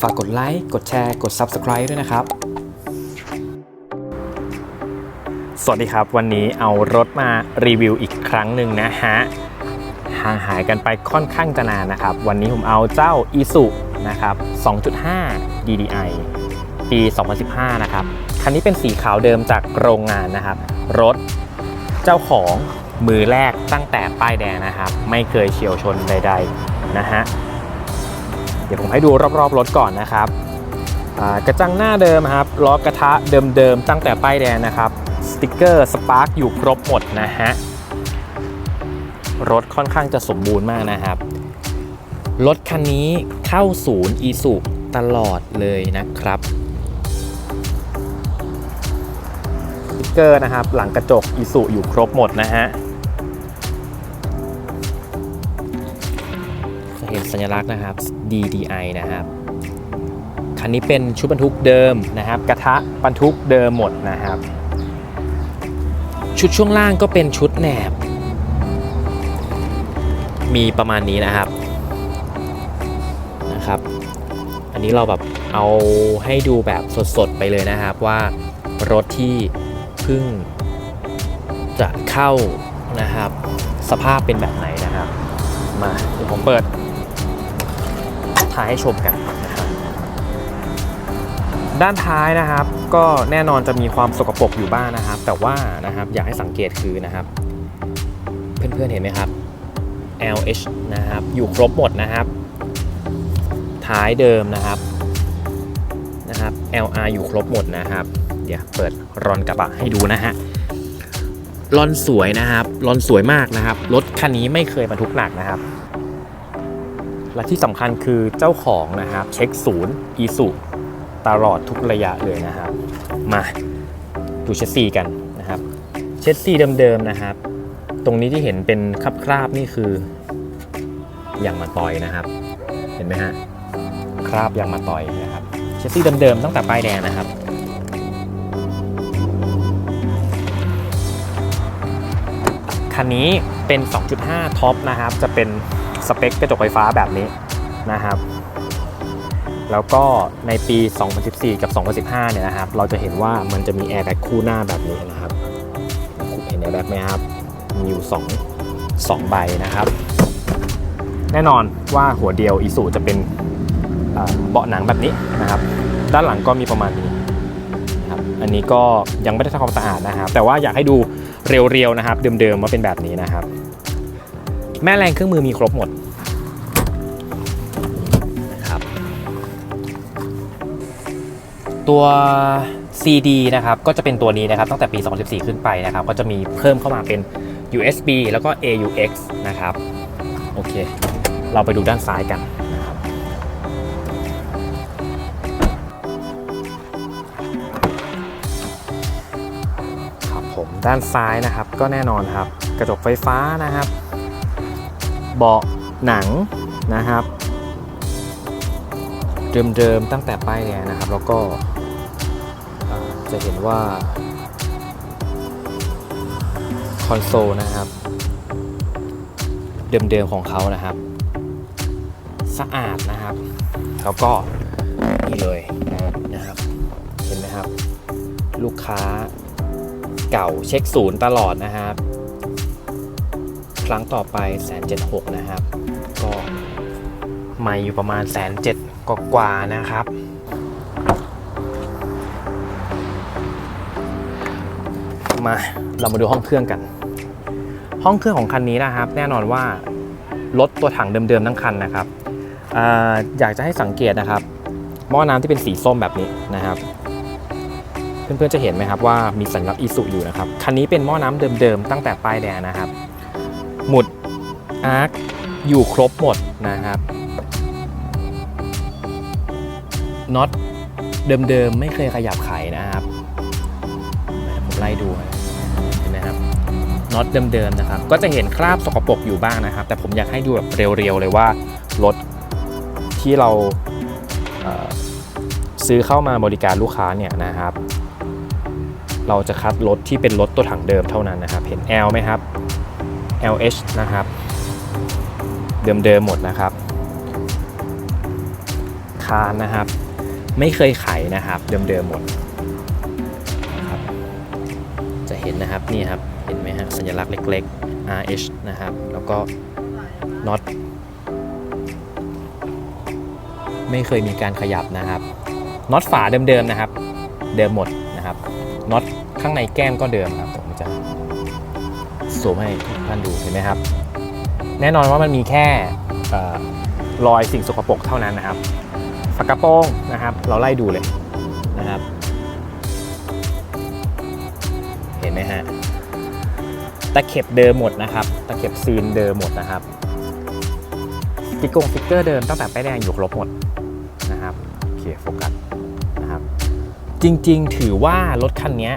ฝากกดไลค์ กดแชร์ กด Subscribe ด้วยนะครับ สวัสดีครับ วันนี้เอารถมารีวิวอีกครั้งหนึ่งนะฮะ ห่างหายกันไปค่อนข้างจะนานนะครับ วันนี้ผมเอาเจ้า i s u นะครับ 2.5 DDI ปี 2015 นะครับ คันนี้เป็นสีขาวเดิมจากโรงงานนะครับ รถเจ้าของมือแรกตั้งแต่ป้ายแดงนะครับ ไม่เคยเฉียวชนใด ๆ นะฮะ เดี๋ยวผมให้ดูรอบๆรถก่อนนะครับกระจังหน้าเดิมครับล้อกระทะเดิมๆตั้งแต่ป้ายแดงนะครับสติกเกอร์สปาร์กอยู่ครบหมดนะฮะรถค่อนข้างจะสมบูรณ์มากนะครับ รถคันนี้เข้าศูนย์อีสุตลอดเลยนะครับสติกเกอร์นะครับ หลังกระจกอีสุอยู่ครบหมดนะฮะ เห็นสัญลักษณ์นะครับ DDI นะครับ คันนี้เป็นชุดบรรทุกเดิมนะครับ กระทะบรรทุกเดิมหมดนะครับ ชุดช่วงล่างก็เป็นชุดแหนบ มีประมาณนี้นะครับนะครับ อันนี้เราแบบเอาให้ดูแบบสดๆไปเลยนะครับว่ารถที่เพิ่งจะเข้านะครับ สภาพเป็นแบบไหนนะครับ มาเดี๋ยวผมเปิด ท้ายให้ชมกันนะครับด้านท้ายนะครับ ก็แน่นอนจะมีความสกปรกอยู่บ้างนะครับ แต่ว่านะครับอยากให้สังเกตคือนะครับ เพื่อนๆเห็นไหมครับ LH นะครับ อยู่ครบหมดนะครับ ท้ายเดิมนะครับนะครับ LR อยู่ครบหมดนะครับ เดี๋ยวเปิดรอนกระบะให้ดูนะฮะรอนสวยนะครับรอนสวยมากนะครับรถคันนี้ไม่เคยบรรทุกหนักนะครับ และที่สำคัญคือเจ้าของนะครับเช็คศูนย์อีสุตลอดทุกระยะเลยนะครับ มาดูเชสซีกันนะครับเชสซีเดิมๆนะครับ ตรงนี้ที่เห็นเป็นคราบๆนี่คืออย่างมาต่อยนะครับ เห็นไหมฮะคราบยางมาต่อยนะครับเชสซี่เดิมๆตั้งแต่ป้ายแดงนะครับ คันนี้เป็น 2.5 ท็อปนะครับ จะเป็นสเปคกระจกไฟฟ้าแบบนี้นะครับ แล้วก็ในปี 2014 กับ 2015 เนี่ยนะครับ เราจะเห็นว่ามันจะมีแอร์แบ็กคู่หน้าแบบนี้นะครับเห็นแอร์แบ็กไหมครับ มีอยู่ 2 2 ใบนะครับ แน่นอนว่าหัวเดียวอีซูจะเป็นเบาะหนังแบบนี้นะครับ ด้านหลังก็มีประมาณนี้ อันนี้ก็ยังไม่ได้ทำความสะอาดนะครับ แต่ว่าอยากให้ดูเรียวๆนะครับ เดิมๆว่าเป็นแบบนี้นะครับ แม่แรงเครื่องมือมีครบหมดนะครับตัว CD นะครับก็จะเป็นตัวนี้นะครับตั้งแต่ปี 2014 ขึ้นไปนะครับ ก็จะมีเพิ่มเข้ามาเป็น USB แล้วก็ AUX นะครับ โอเค เราไปดูด้านซ้ายกัน ผมด้านซ้ายนะครับ ก็แน่นอนครับ กระจกไฟฟ้านะครับ เบาะหนังนะครับเดิมๆตั้งแต่ป้ายแดงนะครับ แล้วก็จะเห็นว่าคอนโซลนะครับ เดิมๆของเขานะครับ สะอาดนะครับ แล้วก็นี่เลยนะครับ เห็นไหมครับ ลูกค้า เก่าเช็คศูนย์ตลอดนะครับ ครั้งต่อไปแสนเจ็ดหกนะครับ ก็ไม่อยู่ประมาณแสนเจ็ดกว่านะครับ มาเรามาดูห้องเครื่องกัน ห้องเครื่องของคันนี้นะครับ แน่นอนว่ารถตัวถังเดิมๆทั้งคันนะครับออยากจะให้สังเกตนะครับหม้อน้ำที่เป็นสีส้มแบบนี้นะครับ เพื่อนๆจะเห็นไหมครับว่ามีสัญลักษณ์อีสุอยู่นะครับคันนี้เป็นหม้อน้ำเดิมๆตั้งแต่ป้ายแดงนะครับ หมุดอาร์คอยู่ครบหมดนะครับน็อตเดิมๆไม่เคยขยับไขนะครับผมไล่ดูเห็นไหมครับน็อตเดิมๆนะครับ ก็จะเห็นคราบสกปรกอยู่บ้างนะครับ แต่ผมอยากให้ดูแบบเรียวๆเลยว่ารถที่เราซื้อเข้ามาบริการลูกค้าเนี่ยนะครับ เราจะคัดรถที่เป็นรถตัวถังเดิมเท่านั้นนะครับ เห็น L ไหมครับ LH นะครับ เดิมๆหมดนะครับ คารนะครับ ไม่เคยไขนะครับ เดิมๆหมดนะครับจะเห็นนะครับนี่ครับ เห็นไหมฮะสัญลักษณ์เล็ก ๆ RH นะครับ แล้วก็น็อตไม่เคยมีการขยับนะครับน็อตฝาเดิมๆนะครับ เดิมหมดนะครับ น็อตข้างในแก้มก็เดิมครับผมจะสวมให้ทุกท่านดูเห็นไหมครับ แน่นอนว่ามันมีแค่อรอยสิ่งสกปรกเท่านั้นนะครับฝากระโปรงนะครับ เราไล่ดูเลยนะครับ เห็นไหมฮะตะเข็บเดิมหมดนะครับ ตะเข็บซีนเดิมหมดนะครับสติกกงสติกเกอร์เดิมตั้งแต่ป้ายแดงอยู่ครบหมดนะครับโอเคโฟกัส จริง ๆ ถือว่ารถคันนี้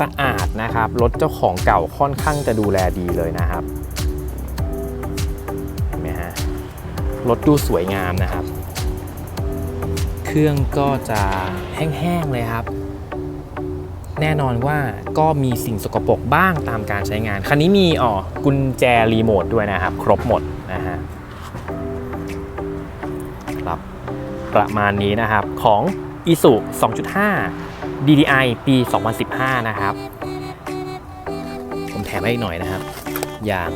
สะอาดนะครับ รถเจ้าของเก่าค่อนข้างจะดูแลดีเลยนะครับเห็นไหมฮะรถดูสวยงามนะครับ เครื่องก็จะแห้งๆเลยครับ แน่นอนว่าก็มีสิ่งสกปรกบ้างตามการใช้งาน คันนี้มีอ๋อกุญแจรีโมทด้วยนะครับ ครบหมดนะฮะครับประมาณนี้นะครับของ i s u 2.5 DDI ปี 2015 นะครับ ผมแถมให้อีกหน่อยนะครับ ยาง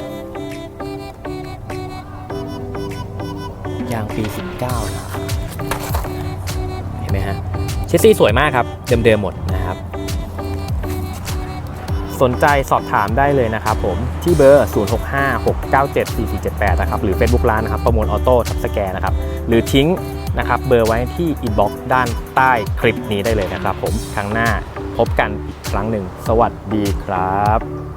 ยางปี 19 นะครับ เห็นไหมฮะ เชสซี่สวยมากครับ เดิมๆหมดนะครับ สนใจสอบถามได้เลยนะครับผม ที่เบอร์ 0656974478 นะครับ หรือ Facebook ร้านนะครับ ประมวลออโต้ทับสแกนนะครับ หรือทิ้ง นะครับเบอร์ไว้ที่อินบ็อกซ์ด้านใต้คลิปนี้ได้เลยนะครับผมครั้งหน้าพบกันอีกครั้งหนึ่ง สวัสดีครับ